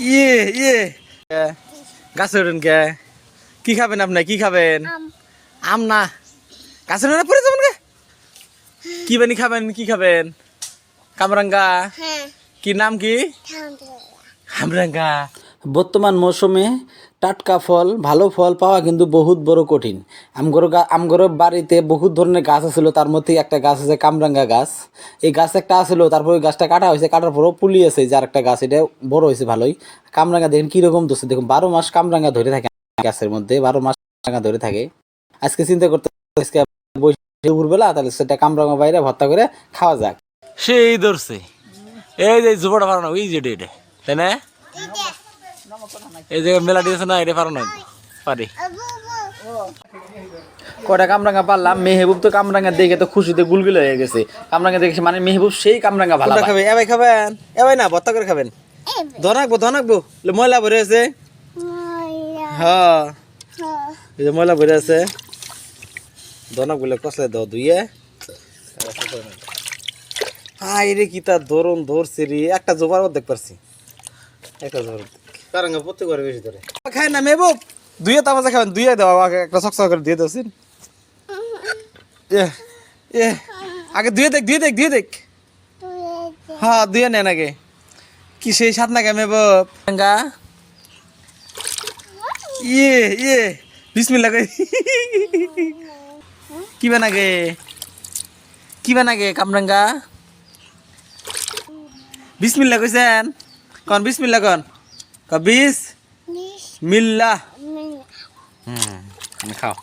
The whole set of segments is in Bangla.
ইয়ে ইয়ে। গাছে কে কি খাবেন আপনি? কি খাবেন? আম। আম না। গাছে ওঠে পড়ে যাবেন কে কি বানি খাবেন? কি খাবেন? কামরাঙ্গা। হ্যাঁ। কি নাম কি? হামরাঙ্গা বর্তমান মৌসুমে টাটকা ফল ভালো ফল পাওয়া কিন্তু বহুত বড় কঠিন। আমগর আমগর বাড়িতে বহুত ধরনের গাছ আছিল তার মধ্যে একটা গাছ আছে কামরাঙ্গা গাছ। এই গাছ একটা আছিল তারপর ওই গাছটা কাটা হয়েছে কাটার পরও পুলি আছে যার একটা গাছ এটা বড় হয়েছে ভালোই। কামরাঙ্গা দেখেন কীরকম দোষে দেখুন বারো মাস কামরাঙ্গা ধরে থাকে গাছের মধ্যে বারো মাস কামরাঙ্গা ধরে থাকে। আজকে চিন্তা করতে আজকে বসে দুপুরবেলা তাহলে সেটা কামরাঙ্গা বাইরে ভর্তা করে খাওয়া যাক। সেই ধরছে। এই যে জুবড়া পারানো ওই যে তাই না? এই যে মেলা দিয়েছে না এটা পারানো পারি। কটা কামরাঙ্গা পারলাম? মেহবুব তো কামরাঙ্গা দেখে তো খুশিতে গুলগুল হয়ে গেছে। কামরাঙ্গা দেখে মানে মেহবুব সেই কামরাঙ্গা ভালো খাবে? এবাই খাবেন? এবাই না ভর্তা করে খাবেন? ধনাকবো ধনাকবো ময়লা ভরে আছে। হ্যাঁ হ্যাঁ এই যে ময়লা ভরে আছে। কষলে দাও ধুইয়ে। হাই রে কি তার ধরুন ধরছে রে। একটা জোবার অর্ধেক পারছি। একটা জোবার কারণ প্রত্যেক ঘরে বেশি ধরে। খায় না মেবুব দুইয়ে তামাজা খাবেন, দুইয়ে দাও আগে একটা সকসক করে দিয়ে দাও সিন এ আগে দুয়ে দেখ দুয়ে দেখ দুয়ে দেখ। হ্যাঁ দুয়ে নেন আগে। কি সেই সাত না কেমে বাঙ্গা ইয়ে ইয়ে বিসমিল্লা কই। কি বানাগে কি বানাগে কামরাঙ্গা? বিসমিল্লা কইছেন? কন বিসমিল্লা কন। ক বিস মিল্লা হুম খাও।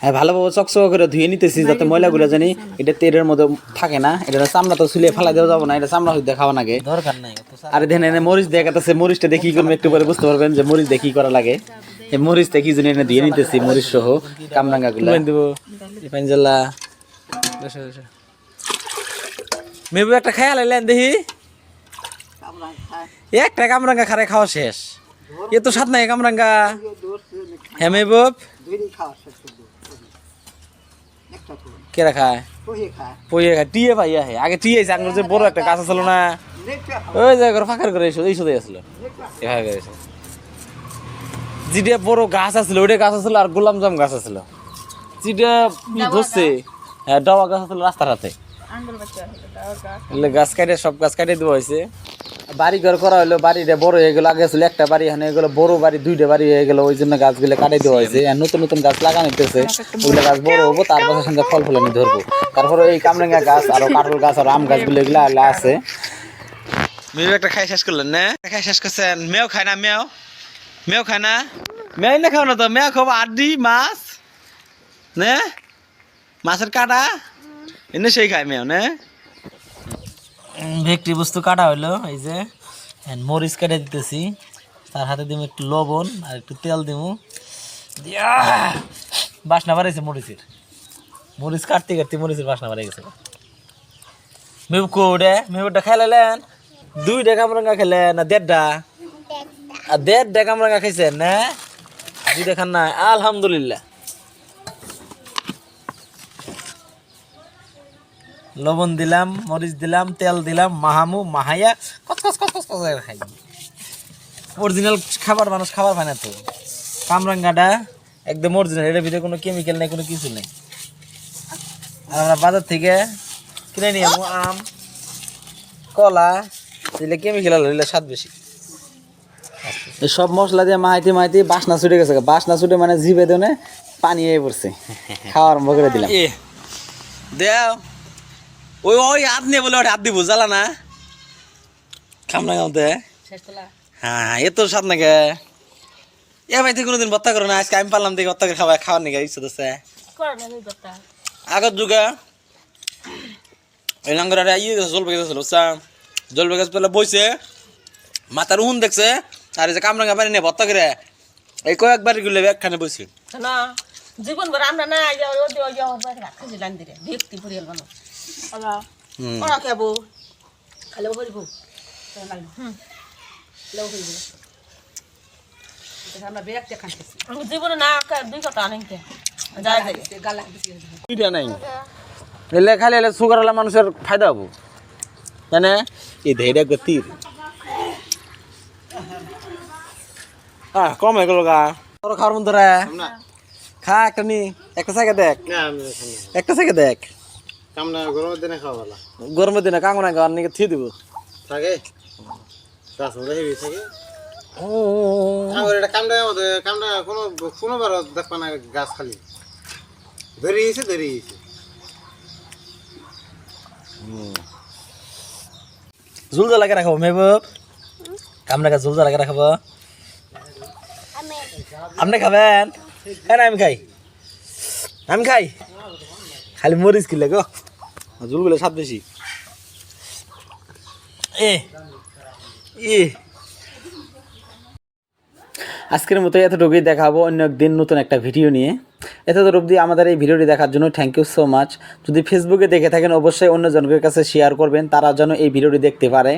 হ্যাঁ ভালোভাবে চকচক করে ধুয়ে নিতেছি যাতে ময়লাগুলো জানি এটা তেলের মধ্যে থাকে না এটা চামড়া তো ছুলে ফেলা দেওয়া যাব না এটা চামড়া হইতে খাওয়া লাগে দরকার নাই আর দেখেন এনে মরিচ দেখাতেছে মরিচটা দেখি করব একটু পরে বুঝতে পারবেন যে মরিচ দেখি করা লাগে। এই মরিচটা কি জন্য এনে ধুয়ে নিতেছি মরিচ সহ কামরাঙ্গা গুলো দেবো। পাঞ্জালা মেবু একটা খেয়াল এলেন দেখি। একটা কামরাঙ্গা খারে খাওয়া শেষ। এ তো সাত নাই কামরাঙ্গা। হ্যাঁ মেবুব কেরা খায়? পইয়ে খায়। টিয়ে পাইয়া হে আগে টিয়ে আঙুর যে বড় একটা গাছ আছিল না। ওই যে ফাঁকার করে এসো এই শুধু আসলো। এভাবে করে এসো। যেটা বড় গাছ আছিল ওইটা গাছ আছিল আর গোলাম জাম গাছ আছিল যেটা ধরছে হ্যাঁ ডাবা গাছ আছিল রাস্তার হাতে। এগুলো গাছ কাটে সব গাছ কাটে দেওয়া হয়েছে। বাড়ি ঘর করা হলো বাড়িটা বড় হয়ে গেল আগে ছিল একটা বাড়ি এখানে এগুলো বড় বাড়ি দুইটা বাড়ি হয়ে গেল ওই জন্য গাছগুলো কাটাই দেওয়া হয়েছে। আর নতুন নতুন গাছ লাগানো হইতেছে ওগুলো গাছ বড় হব সঙ্গে ফল ফলানি ধরবো। তারপরে এই কামরাঙ্গা গাছ আর কাঁঠাল গাছ আর আম গাছগুলো এগুলো আছে। মেয়ে একটা খাই শেষ করলেন না? খাই শেষ করছেন। মেও খায় না মেও মেও খায় না? মেয় না খাও না তো মেও খাব আড্ডি মাছ নে? মাছের কাটা? এনে সেই খায় মেও নে। ভেকটি বস্তু কাটা হইল এই যে মরিচ কেটে দিতেছি। তার হাতে দিব একটু লবণ আর একটু তেল দিব বাসনা বাড়াইছে মরিচের। মরিচ কাটতে কাটতে মরিচের বাসনা বাড়াই গেছে। মেহবুব কোডে মেহবুবটা খাইলেন দুইটা কামরাঙ্গা খেলেন না দেড়টা? আর দেড়টা কামরাঙ্গা খাইছেন না। দুইটা খান না আলহামদুলিল্লাহ। লবণ দিলাম, মরিচ দিলাম, তেল দিলাম, মাহামু, মাহাইয়া, কচ কচ কচ খাই। অরিজিনাল খাবার, মানুষ খাবার পায় না তো। কামরাঙ্গাটা একদম অরিজিনাল এটার ভিতরে কোনো কেমিক্যাল নেই, কোনো কিছু নেই। আর আমরা বাজার থেকে কিনে নিয়ে আম, কলা, দিলে কেমিক্যাল হলে স্বাদ বেশি। সব মশলা দিয়ে মাইতে মাইতে বাসনা ছুটে গেছে বাসনা ছুটে মানে জিভে দেনে পানি পড়ছে। খাওয়া আরম্ভ করে দিলাম। দেও। ওই ওই হাত নিয়ে বলে ওটা হাত দিব জ্বালা না। কামরাঙ্গা মধ্যে হ্যাঁ এ তো স্বাদ নাকি? এ ভাই তুই কোনোদিন ভত্তা করো না? আজকে আমি পারলাম দেখি ভত্তা করে খাবার খাওয়ার নাকি ইচ্ছা দিচ্ছে আগের যুগে এই লাঙ্গর ইয়ে গেছে জল বেগে গেছিল জল বেগে পেলে বইছে মাথার উন দেখছে আর এই যে কামরাঙ্গা পানি নিয়ে ভত্তা করে এই কয়েকবারগুলো একখানে বইছে। জীবন ভর আমরা না ব্যক্তি পরিয়াল মানুষ। ওরা খাব খালেও ফেলব খালেও ফেলব খালি সুগার হলে মানুষের ফায়দা হব মানে এই ধৈর্য গতি হ্যাঁ কম হয়ে গা তোর খাওয়ার মধ্যে খা একটা নি একটা সাইকে দেখ একটা সাইকে দেখ কামনা গরমের দিনে খাওয়া ভালো। গরমের দিনে কাঙ্গো না গান নিকে থিয়ে দিব। থাকে? গাছ মধ্যে হেভি থাকে। আমার এটা আমাদের কামটা কোনো কোনো বার দেখবা না গাছ খালি। ধরে গেছে ধরে গেছে। ঝুল ঝাল লাগে রাখাবো মেহবুব। কামনা কা ঝুল ঝাল লাগে রাখাবো। আপনি খাবেন? হ্যাঁ আমি খাই। আমি খাই। খালি মরিচ কিলে গো। ঝুলগুলো স্বাদ বেশি। এ আজকের মতো এতটুকুই দেখাবো অন্য একদিন নতুন একটা ভিডিও নিয়ে। এতদূর অবধি আমাদের এই ভিডিওটি দেখার জন্য থ্যাংক ইউ সো মাচ যদি ফেসবুকে দেখে থাকেন, অবশ্যই অন্য জনকের কাছে শেয়ার করবেন, তারা যেন এই ভিডিওটি দেখতে পারে।